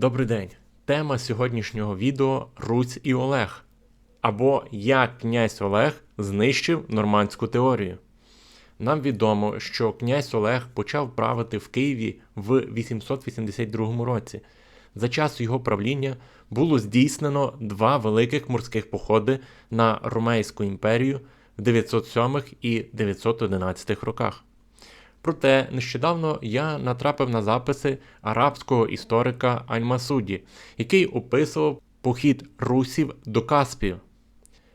Добрий день. Тема сьогоднішнього відео Русь і Олег. Або як князь Олег знищив нормандську теорію. Нам відомо, що князь Олег почав правити в Києві в 882 році. За час його правління було здійснено два великих морських походи на Ромейську імперію в 907 і 911 роках. Проте нещодавно я натрапив на записи арабського історика Аль-Масуді, який описував похід русів до Каспію.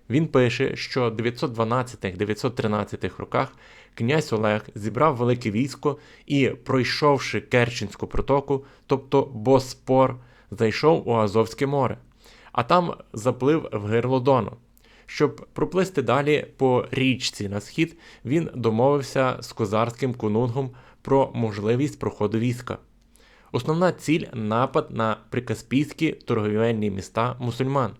Він пише, що в 912-913 роках князь Олег зібрав велике військо і, пройшовши Керченську протоку, тобто Боспор, зайшов у Азовське море, а там заплив в гирло Дону. Щоб проплисти далі по річці на схід, він домовився з козарським конунгом про можливість проходу війська. Основна ціль напад на прикаспійські торговельні міста мусульман.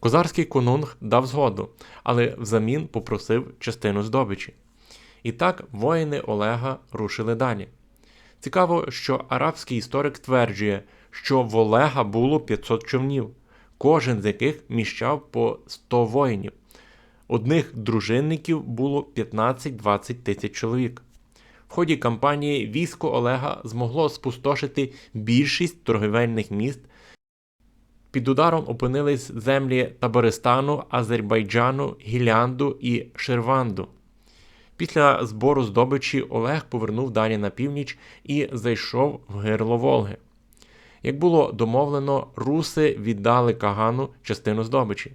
Козарський конунг дав згоду, але взамін попросив частину здобичі. І так воїни Олега рушили далі. Цікаво, що арабський історик стверджує, що в Олега було 500 човнів, кожен з яких міщав по 100 воїнів. Одних дружинників було 15-20 тисяч чоловік. В ході кампанії військо Олега змогло спустошити більшість торговельних міст. Під ударом опинились землі Табаристану, Азербайджану, Гілянду і Ширванду. Після збору здобичі Олег повернув далі на північ і зайшов в гирло Волги. Як було домовлено, руси віддали Кагану частину здобичі.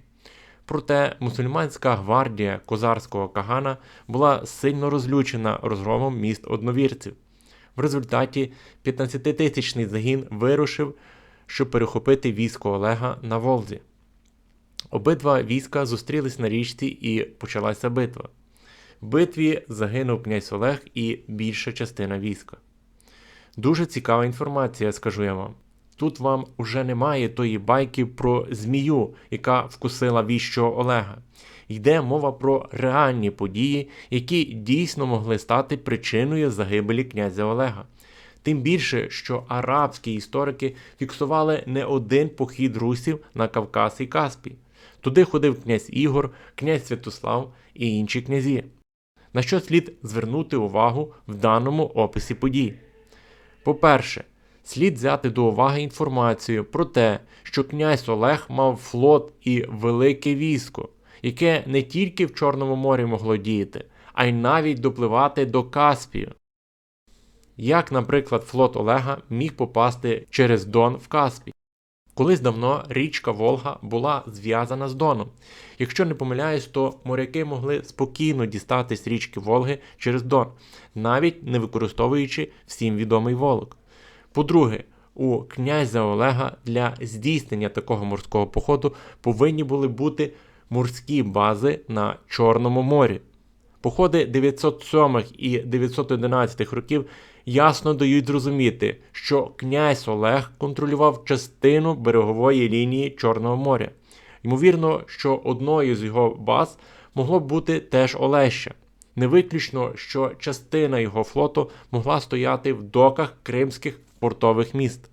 Проте мусульманська гвардія козарського Кагана була сильно розлючена розгромом міст одновірців. В результаті 15-тисячний загін вирушив, щоб перехопити військо Олега на Волзі. Обидва війська зустрілись на річці і почалася битва. В битві загинув князь Олег і більша частина війська. Дуже цікава інформація, скажу я вам. Тут вам уже немає тої байки про змію, яка вкусила віщого Олега. Йде мова про реальні події, які дійсно могли стати причиною загибелі князя Олега. Тим більше, що арабські історики фіксували не один похід русів на Кавказ і Каспій. Туди ходив князь Ігор, князь Святослав і інші князі. На що слід звернути увагу в даному описі подій? По-перше, слід взяти до уваги інформацію про те, що князь Олег мав флот і велике військо, яке не тільки в Чорному морі могло діяти, а й навіть допливати до Каспію. Як, наприклад, флот Олега міг попасти через Дон в Каспій? Колись давно річка Волга була зв'язана з Доном. Якщо не помиляюсь, то моряки могли спокійно дістатись річки Волги через Дон, навіть не використовуючи всім відомий волок. По-друге, у князя Олега для здійснення такого морського походу повинні були бути морські бази на Чорному морі. Походи 907 і 911 років ясно дають зрозуміти, що князь Олег контролював частину берегової лінії Чорного моря. Ймовірно, що одною з його баз могло бути теж Олеща. Не виключно, що частина його флоту могла стояти в доках кримських портових міст.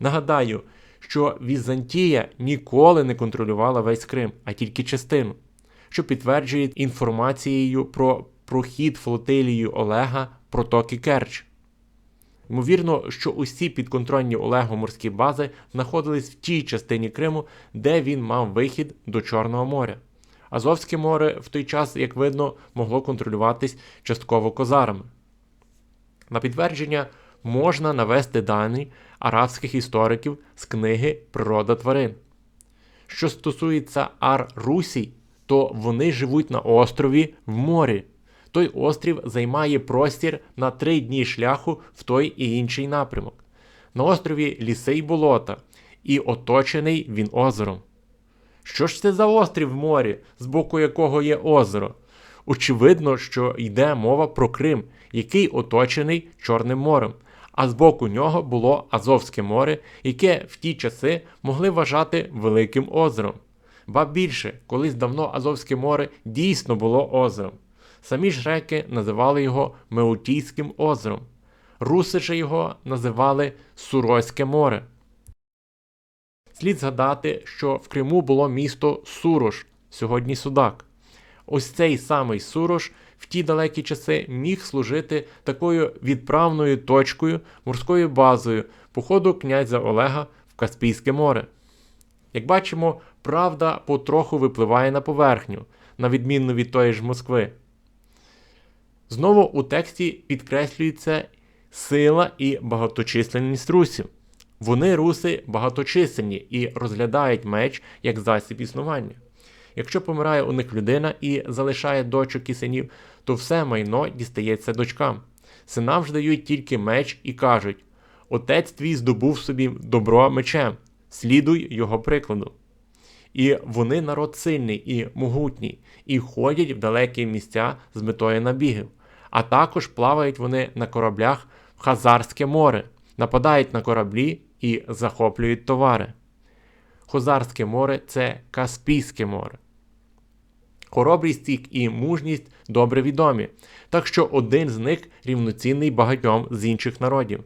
Нагадаю, що Візантія ніколи не контролювала весь Крим, а тільки частину, що підтверджує інформацією про прохід флотилією Олега протоки Керч. Ймовірно, що усі підконтрольні Олегу морські бази знаходились в тій частині Криму, де він мав вихід до Чорного моря. Азовське море в той час, як видно, могло контролюватись частково козарами. На підтвердження можна навести дані арабських істориків з книги Природа тварин. Що стосується Ар-Русій, то вони живуть на острові в морі. Той острів займає простір на три дні шляху в той і інший напрямок. На острові ліси й болота, і оточений він озером. Що ж це за острів в морі, з боку якого є озеро? Очевидно, що йде мова про Крим, який оточений Чорним морем, а з боку нього було Азовське море, яке в ті часи могли вважати Великим озером. Ба більше, колись давно Азовське море дійсно було озером. Самі ж греки називали його Меутійським озером. Руси же його називали Суроське море. Слід згадати, що в Криму було місто Сурош, сьогодні Судак. Ось цей самий Сурош в ті далекі часи міг служити такою відправною точкою, морською базою походу князя Олега в Каспійське море. Як бачимо, правда потроху випливає на поверхню, на відміну від тої ж Москви. Знову у тексті підкреслюється сила і багаточисленність русів. Вони руси багаточисельні і розглядають меч як засіб існування. Якщо помирає у них людина і залишає дочок і синів, то все майно дістається дочкам. Синам ж дають тільки меч і кажуть: Отець твій здобув собі добро мечем, слідуй його прикладу. І вони народ сильний і могутній, і ходять в далекі місця з метою набігів, а також плавають вони на кораблях в Хазарське море, нападають на кораблі і захоплюють товари. Хозарське море це Каспійське море. Хоробрість і мужність добре відомі, так що один з них рівноцінний багатьом з інших народів.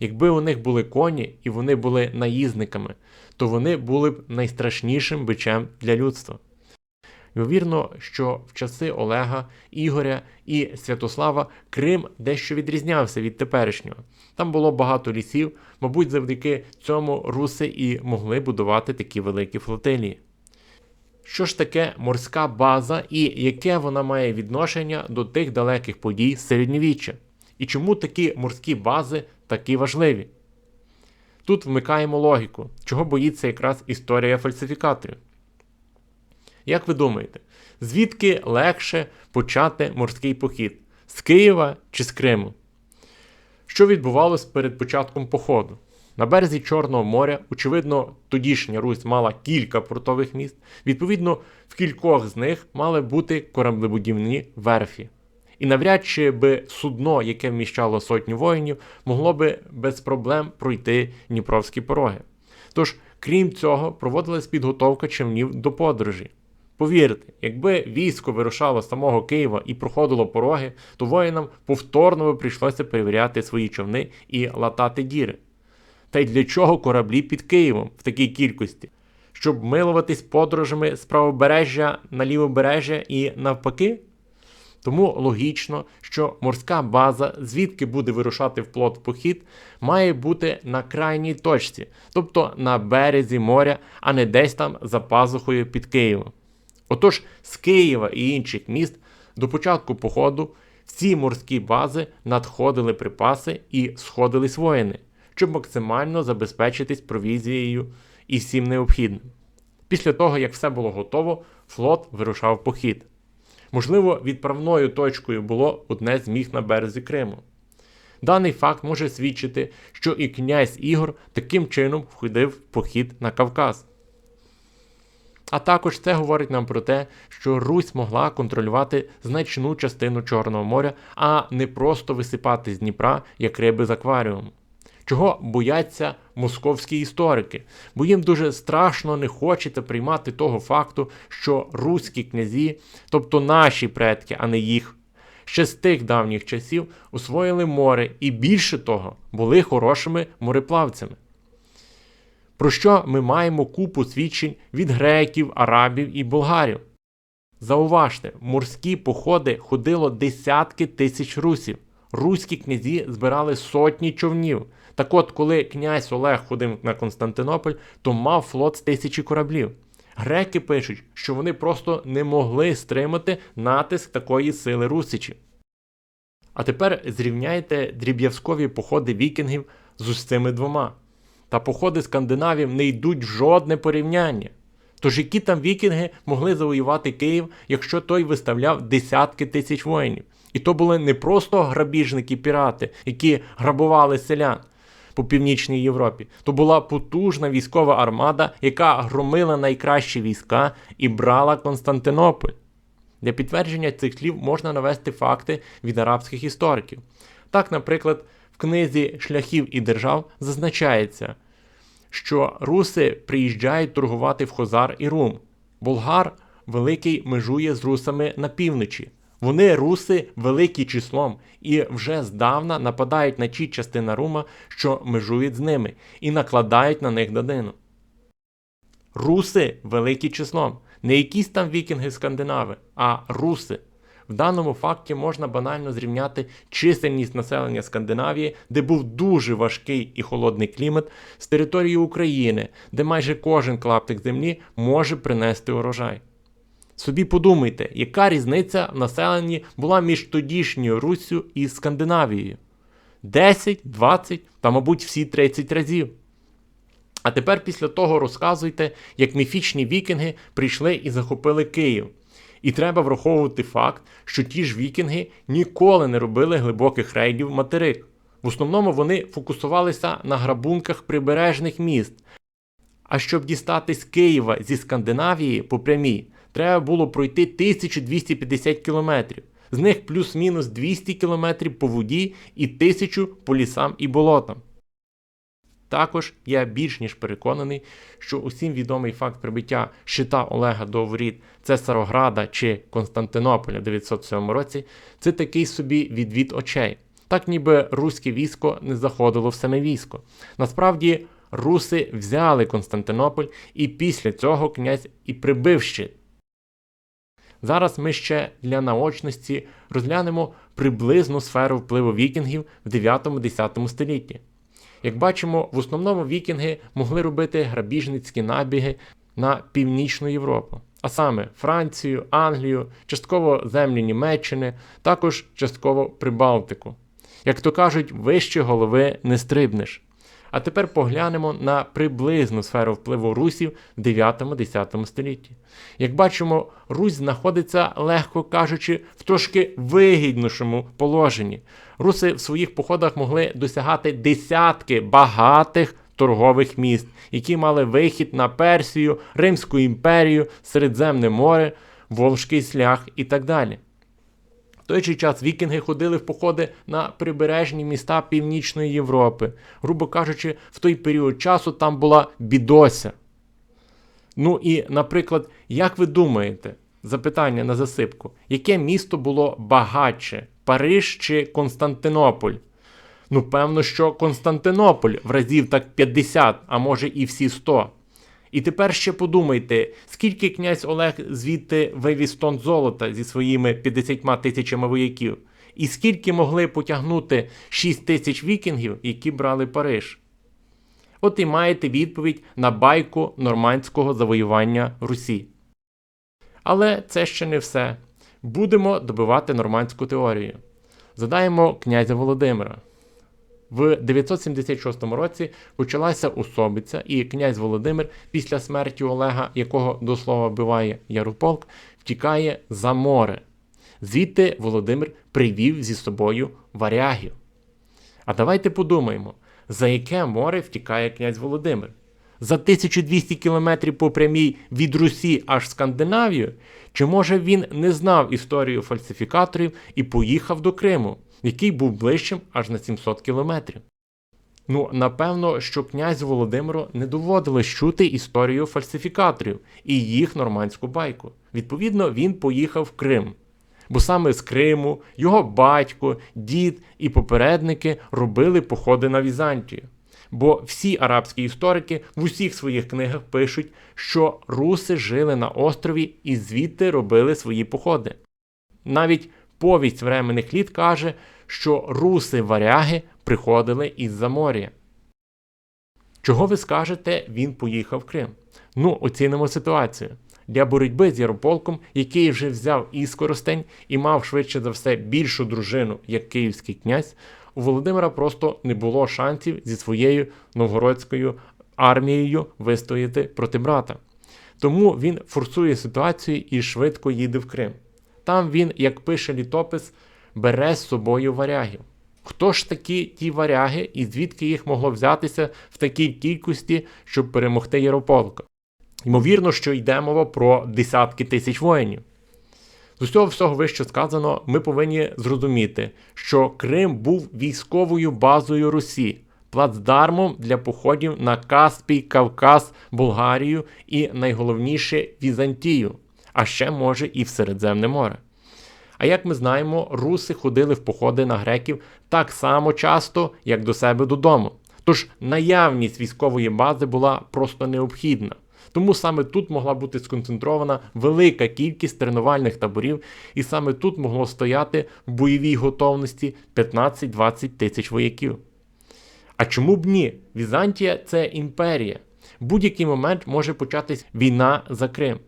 Якби у них були коні і вони були наїзниками, то вони були б найстрашнішим бичем для людства. Ймовірно, що в часи Олега, Ігоря і Святослава Крим дещо відрізнявся від теперішнього. Там було багато лісів, мабуть, завдяки цьому руси і могли будувати такі великі флотилії. Що ж таке морська база і яке вона має відношення до тих далеких подій середньовіччя? І чому такі морські бази такі важливі? Тут вмикаємо логіку, чого боїться якраз історія фальсифікаторів. Як ви думаєте, звідки легше почати морський похід? З Києва чи з Криму? Що відбувалось перед початком походу? На березі Чорного моря, очевидно, тодішня Русь мала кілька портових міст, відповідно, в кількох з них мали бути кораблебудівні верфі. І навряд чи би судно, яке вміщало сотню воїнів, могло би без проблем пройти Дніпровські пороги. Тож, крім цього, проводилась підготовка човнів до подорожі. Повірте, якби військо вирушало з самого Києва і проходило пороги, то воїнам повторно би прийшлося перевіряти свої човни і латати діри. Та й для чого кораблі під Києвом в такій кількості? Щоб милуватись подорожами з правобережжя на лівобережжя і навпаки? Тому логічно, що морська база, звідки буде вирушати в плот похід, має бути на крайній точці, тобто на березі моря, а не десь там за пазухою під Києвом. Отож, з Києва і інших міст до початку походу всі морські бази надходили припаси і сходились воїни, щоб максимально забезпечитись провізією і всім необхідним. Після того, як все було готово, флот вирушав похід. Можливо, відправною точкою було одне з міг на березі Криму. Даний факт може свідчити, що і князь Ігор таким чином входив в похід на Кавказ. А також це говорить нам про те, що Русь могла контролювати значну частину Чорного моря, а не просто висипати з Дніпра як риби з акваріуму. Чого бояться московські історики, бо їм дуже страшно не хочеться приймати того факту, що руські князі, тобто наші предки, а не їх, ще з тих давніх часів освоїли море і більше того, були хорошими мореплавцями. Про що ми маємо купу свідчень від греків, арабів і болгарів. Зауважте, морські походи ходило десятки тисяч русів. Руські князі збирали сотні човнів. Так от, коли князь Олег ходив на Константинополь, то мав флот з тисячі кораблів. Греки пишуть, що вони просто не могли стримати натиск такої сили русичів. А тепер зрівняйте дріб'язкові походи вікінгів з ось цими двома. Та походи скандинавів не йдуть в жодне порівняння. Тож які там вікінги могли завоювати Київ, якщо той виставляв десятки тисяч воїнів? І то були не просто грабіжники-пірати, які грабували селян по північній Європі. То була потужна військова армада, яка громила найкращі війська і брала Константинополь. Для підтвердження цих слів можна навести факти від арабських істориків. Так, наприклад, в книзі шляхів і держав зазначається, що руси приїжджають торгувати в Хозар і Рум. Болгар великий межує з русами на півночі. Вони руси великі числом і вже здавна нападають на ті частини Рума, що межують з ними, і накладають на них данину. Руси великі числом. Не якісь там вікінги скандинави, а руси. В даному факті можна банально зрівняти чисельність населення Скандинавії, де був дуже важкий і холодний клімат, з територією України, де майже кожен клаптик землі може принести урожай. Собі подумайте, яка різниця в населенні була між тодішньою Руссю і Скандинавією? 10, 20 та, мабуть, всі 30 разів. А тепер після того розказуйте, як міфічні вікінги прийшли і захопили Київ. І треба враховувати факт, що ті ж вікінги ніколи не робили глибоких рейдів материк. В основному вони фокусувалися на грабунках прибережних міст. А щоб дістатись Києва зі Скандинавії по прямій, треба було пройти 1250 кілометрів. З них плюс-мінус 200 кілометрів по воді і 1000 по лісам і болотам. Також я більш ніж переконаний, що усім відомий факт прибиття щита Олега до воріт Цесарограда чи Константинополя в 907 році це такий собі відвід очей. Так ніби руське військо не заходило в саме військо. Насправді руси взяли Константинополь, і після цього князь і прибив щит. Зараз ми ще для наочності розглянемо приблизну сферу впливу вікінгів в 9-10 столітті. Як бачимо, в основному вікінги могли робити грабіжницькі набіги на північну Європу, а саме Францію, Англію, частково землі Німеччини, також частково Прибалтику. Як то кажуть, вище голови не стрибнеш. А тепер поглянемо на приблизну сферу впливу русів в 9-10 столітті. Як бачимо, Русь знаходиться, легко кажучи, в трошки вигіднішому положенні. Руси в своїх походах могли досягати десятки багатих торгових міст, які мали вихід на Персію, Римську імперію, Середземне море, Волжський шлях і так далі. В той же час вікінги ходили в походи на прибережні міста Північної Європи. Грубо кажучи, в той період часу там була бідося. Ну і, наприклад, як ви думаєте, запитання на засипку, яке місто було багатше Париж чи Константинополь? Ну, певно, що Константинополь в разів так 50, а може і всі 100. І тепер ще подумайте, скільки князь Олег звідти вивіз тонн золота зі своїми 50 тисячами вояків, і скільки могли потягнути 6 тисяч вікінгів, які брали Париж. От і маєте відповідь на байку нормандського завоювання Русі. Але це ще не все. Будемо добивати нормандську теорію. Задаємо князя Володимира. В 976 році почалася особиця, і князь Володимир після смерті Олега, якого до слова биває Ярополк, втікає за море. Звідти Володимир привів зі собою варягів. А давайте подумаємо, за яке море втікає князь Володимир? За 1200 кілометрів по прямій від Русі аж Скандинавію? Чи може він не знав історію фальсифікаторів і поїхав до Криму? Який був ближчим аж на 700 кілометрів. Ну, напевно, що князю Володимиру не доводилось чути історію фальсифікаторів і їх нормандську байку. Відповідно, він поїхав в Крим. Бо саме з Криму його батько, дід і попередники робили походи на Візантію. Бо всі арабські історики в усіх своїх книгах пишуть, що руси жили на острові і звідти робили свої походи. Навіть повість временних літ каже, що руси-варяги приходили із-за моря. Чого ви скажете, він поїхав в Крим? Ну, оцінимо ситуацію. Для боротьби з Ярополком, який вже взяв Іскоростень і мав швидше за все більшу дружину, як київський князь, у Володимира просто не було шансів зі своєю новгородською армією вистояти проти брата. Тому він форсує ситуацію і швидко їде в Крим. Там він, як пише літопис, бере з собою варягів. Хто ж такі ті варяги і звідки їх могло взятися в такій кількості, щоб перемогти Ярополка? Ймовірно, що йде мова про десятки тисяч воїнів. З усього всього вище сказано, ми повинні зрозуміти, що Крим був військовою базою Русі, плацдармом для походів на Каспій, Кавказ, Болгарію і найголовніше Візантію, а ще може і в Середземне море. А як ми знаємо, руси ходили в походи на греків так само часто, як до себе додому. Тож наявність військової бази була просто необхідна. Тому саме тут могла бути сконцентрована велика кількість тренувальних таборів, і саме тут могло стояти в бойовій готовності 15-20 тисяч вояків. А чому б ні? Візантія це імперія. Будь-який момент може початись війна за Крим.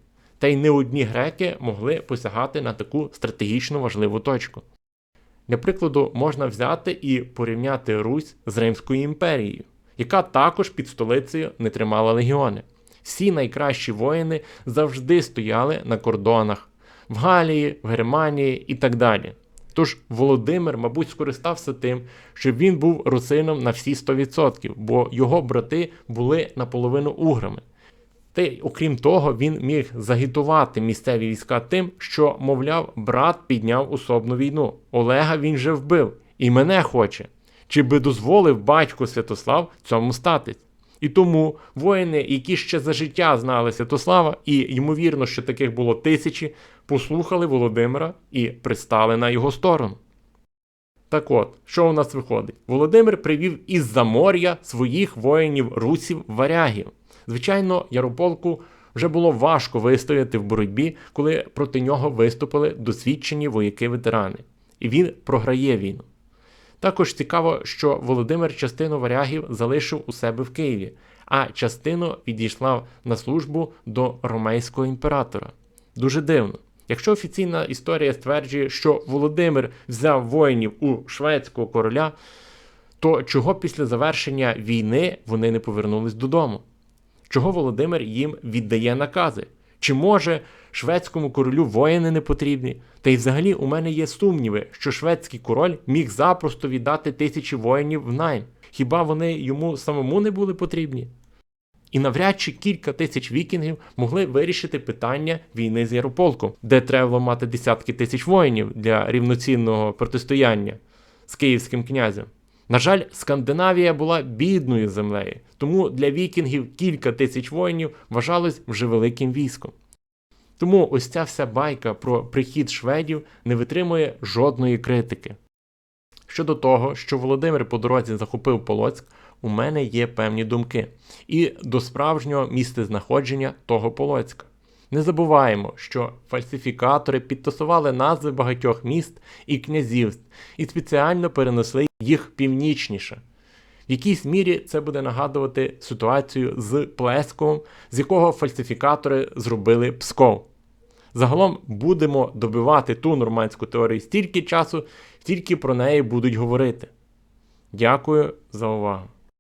Та й не одні греки могли посягати на таку стратегічно важливу точку. Для прикладу, можна взяти і порівняти Русь з Римською імперією, яка також під столицею не тримала легіони. Всі найкращі воїни завжди стояли на кордонах в Галії, в Германії і так далі. Тож Володимир, мабуть, скористався тим, що він був русином на всі 100%, бо його брати були наполовину уграми. Та й окрім того, він міг загітувати місцеві війська тим, що, мовляв, брат підняв особну війну. Олега він же вбив, і мене хоче. Чи би дозволив батько Святослав цьому статись? І тому воїни, які ще за життя знали Святослава, і ймовірно, що таких було тисячі, послухали Володимира і пристали на його сторону. Так от, що у нас виходить? Володимир привів із Замор'я своїх воїнів русів варягів. Звичайно, Ярополку вже було важко вистояти в боротьбі, коли проти нього виступили досвідчені вояки-ветерани, і він програє війну. Також цікаво, що Володимир частину варягів залишив у себе в Києві, а частину відійшла на службу до ромейського імператора. Дуже дивно. Якщо офіційна історія стверджує, що Володимир взяв воїнів у шведського короля, то чого після завершення війни вони не повернулись додому? Чого Володимир їм віддає накази? Чи може шведському королю воїни не потрібні? Та й взагалі у мене є сумніви, що шведський король міг запросто віддати тисячі воїнів в найм. Хіба вони йому самому не були потрібні? І навряд чи кілька тисяч вікінгів могли вирішити питання війни з Ярополком, де треба було мати десятки тисяч воїнів для рівноцінного протистояння з київським князем. На жаль, Скандинавія була бідною землею, тому для вікінгів кілька тисяч воїнів вважалось вже великим військом. Тому ось ця вся байка про прихід шведів не витримує жодної критики. Щодо того, що Володимир по дорозі захопив Полоцьк, у мене є певні думки і до справжнього місцезнаходження того Полоцька. Не забуваємо, що фальсифікатори підтасували назви багатьох міст і князівств і спеціально перенесли їх північніше. В якійсь мірі це буде нагадувати ситуацію з Плесковом, з якого фальсифікатори зробили Псков. Загалом будемо добивати ту нормандську теорію стільки часу, стільки про неї будуть говорити. Дякую за увагу.